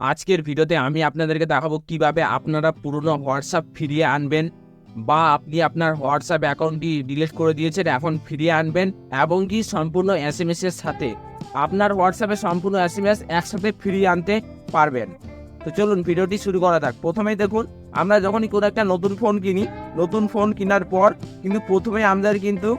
আজকের ভিডিওতে আমি আপনাদেরকে দেখাবো কীভাবে আপনারা পুরনো হোয়াটসঅ্যাপ ফিরিয়ে আনবেন বা আপনি আপনার হোয়াটসঅ্যাপ অ্যাকাউন্টটি ডিলিট করে দিয়েছেন, এখন ফিরিয়ে আনবেন এবং কি সম্পূর্ণ এস এম এর সাথে আপনার হোয়াটসঅ্যাপে সম্পূর্ণ এস এম এস একসাথে ফিরিয়ে আনতে পারবেন। তো চলুন ভিডিওটি শুরু করা যাক। প্রথমেই দেখুন, আমরা যখনই কোনো একটা নতুন ফোন কিনি, নতুন ফোন কেনার পর কিন্তু প্রথমে আমাদের কিন্তু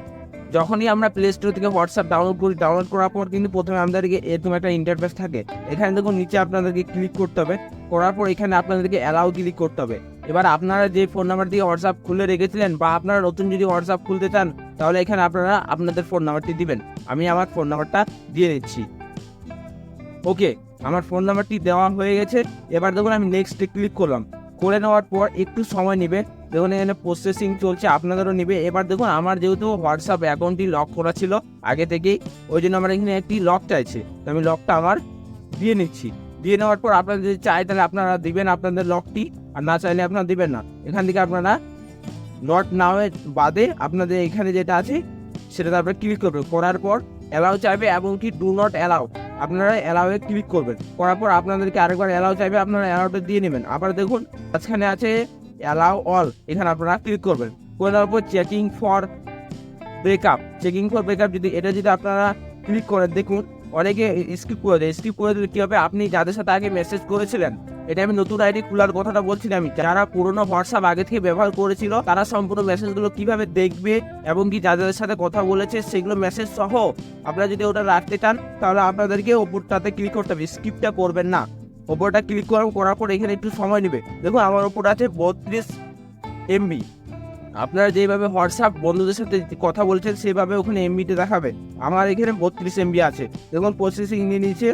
যখনই আমরা প্লে স্টোর থেকে হোয়াটসঅ্যাপ ডাউনলোড করি ডাউনলোড করার পর কিন্তু প্রথমে আমাদেরকে এরকম একটা ইন্টারফেস থাকে। এখানে দেখুন নিচে আপনাদেরকে ক্লিক করতে হবে। করার পর এখানে আপনাদেরকে অ্যালাউ ক্লিক করতে হবে। এবার আপনারা যে ফোন নাম্বার দিয়ে হোয়াটসঅ্যাপ খুলে রেখেছিলেন বা আপনারা নতুন যদি হোয়াটসঅ্যাপ খুলতে চান, তাহলে এখানে আপনারা আপনাদের ফোন নাম্বারটি দিবেন। আমি আমার ফোন নাম্বারটা দিয়ে দিচ্ছি। ওকে আমার ফোন নাম্বারটি দেওয়া হয়ে গেছে। এবার দেখুন আমি নেক্সটে ক্লিক করলাম। করে নেওয়ার পর একটু সময় নেবে দেখুন, এখানে প্রসেসিং চলছে, আপনাদেরও নেবে। এবার দেখুন, আমার যেহেতু হোয়াটসঅ্যাপ অ্যাকাউন্টটি লক করা ছিল আগে থেকেই, ওই জন্য আমার এখানে একটি লক চাইছে। তো আমি লকটা আমার দিয়ে নিচ্ছি। দিয়ে নেওয়ার পর আপনারা যদি চাই তাহলে আপনারা দিবেন আপনাদের লকটি আর না চাইলে আপনারা দিবেন না। এখান থেকে আপনারা নট নাওয়ের বাদে আপনাদের এখানে যেটা আছে সেটাতে আপনারা ক্লিক করবেন। করার পর অ্যালাউ চাইবে এবং কি ডু নট অ্যালাউ আপনারা অ্যালাউয়ে ক্লিক করবেন। করার পর আপনাদেরকে আরেকবার অ্যালাউ চাইবে, আপনারা অ্যালাউটা দিয়ে নেবেন। আবার দেখুন, মাঝখানে আছে অ্যালাউ অল এখানে আপনারা ক্লিক করবেন। করে দেওয়ার পর checking for breakup checking for breakup যদি, এটা যদি আপনারা ক্লিক করেন, দেখুন, অনেকে স্কিপ করে দেয়। স্কিপ করে দিলে কী হবে? আপনি যাদের সাথে আগে মেসেজ করেছিলেন এটা আমি নতুন আইডি খোলার কথাটা বলছিলাম যারা পুরোনো হোয়াটসঅ্যাপ আগে থেকে ব্যবহার করেছিল, তারা সম্পূর্ণ মেসেজগুলো কীভাবে দেখবে এবং কি যাদের সাথে কথা বলেছে সেগুলো মেসেজ সহ আপনারা যদি ওটা রাখতে চান, তাহলে আপনাদেরকে ওপরটাতে ক্লিক করতে হবে। স্কিপটা করবেন না। ওপরটা ক্লিক করার পর এখানে একটু সময় নেবে। দেখুন, আমার ওপর আছে বত্রিশ এমবি আপনারা যেভাবে হোয়াটসঅ্যাপ বন্ধুদের সাথে কথা বলছেন, সেভাবে ওখানে এমবিতে দেখাবে। আমার এখানে বত্রিশ এমবি আছে। দেখুন প্রসেসিং নিয়ে নিয়েছে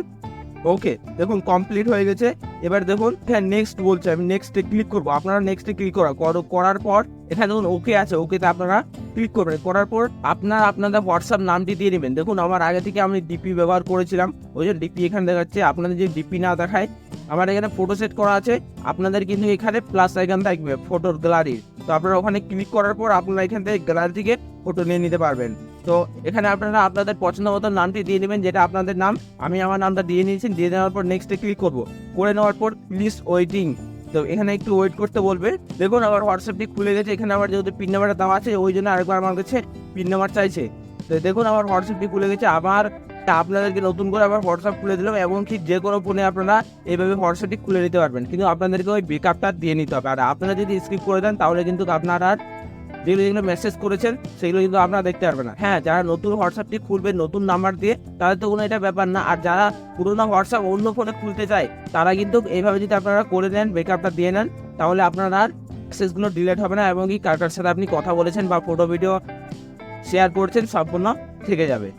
ওকে দেখুন কমপ্লিট হয়ে গেছে। এবার দেখুন হ্যাঁ নেক্সট বলছে, আমি নেক্সটে ক্লিক করব। আপনারা নেক্সটে ক্লিক করা, করো- করার পর, এখানে দেখুন ওকে আছে ওকেতে আপনারা ক্লিক করবেন। করার পর আপনার আপনাদের হোয়াটসঅ্যাপ নামটি দিয়ে নেবেন। দেখুন, আমার আগে থেকে আমি ডিপি ব্যবহার করেছিলাম। ওই যে ডিপি এখানে দেখাচ্ছে, আপনাদের যে ডিপি না দেখায়, আমার এখানে ফটো সেট করা আছে। আপনাদের কিন্তু এখানে প্লাস আইকন থাকবে ফটোর গ্যালারির তো আপনারা ওখানে ক্লিক করার পর আপনারা এখান থেকে গ্যালারি থেকে ফটো নিয়ে নিতে পারবেন। তো এখানে আপনারা আপনাদের পছন্দ মতো নামটি দিয়ে নেবেন, যেটা আপনাদের নাম, আমি আমার নামটা দিয়ে নিয়েছি, দিয়ে নেওয়ার পর নেক্সটে ক্লিক করব। করে নেওয়ার পর প্লিজ ওয়েটিং তো এখানে একটু ওয়েট করতে বলবে। দেখুন, আমার হোয়াটসঅ্যাপটি খুলে গেছে, এখানে আমার যেহেতু পিন নাম্বারটা দেওয়া আছে, ওই জন্য আরেকবার আমার কাছে পিন নাম্বার চাইছে। তো দেখুন, আমার হোয়াটসঅ্যাপটি খুলে গেছে, আবার আপনাদেরকে নতুন করে আবার হোয়াটসঅ্যাপ খুলে দিলাম এবং কি যে কোনো ফোনে আপনারা এইভাবে হোয়াটসঅ্যাপটি খুলে নিতে পারবেন। কিন্তু আপনাদেরকে ওই বেকআপটা দিয়ে নিতে হবে। আর আপনারা যদি স্কিপ করে দেন, তাহলে কিন্তু আপনারা আর যেগুলো যেগুলো মেসেজ করেছেন, সেগুলো কিন্তু আপনারা দেখতে পারবেন না। হ্যাঁ যারা নতুন হোয়াটসঅ্যাপটি খুলবে, নতুন নাম্বার দিয়ে, তাদের তো কোনো এটা ব্যাপার না। আর যারা পুরোনো হোয়াটসঅ্যাপ অন্য ফোনে খুলতে চায়, তারা কিন্তু এইভাবে যদি আপনারা করে নেন ব্রেকআপটা দিয়ে নেন, তাহলে আপনারা আর মেসেজগুলো ডিলেট হবে না এবং কি কার কার সাথে আপনি কথা বলেছেন বা ফটো ভিডিও শেয়ার করছেন, সম্পূর্ণ থেকে যাবে।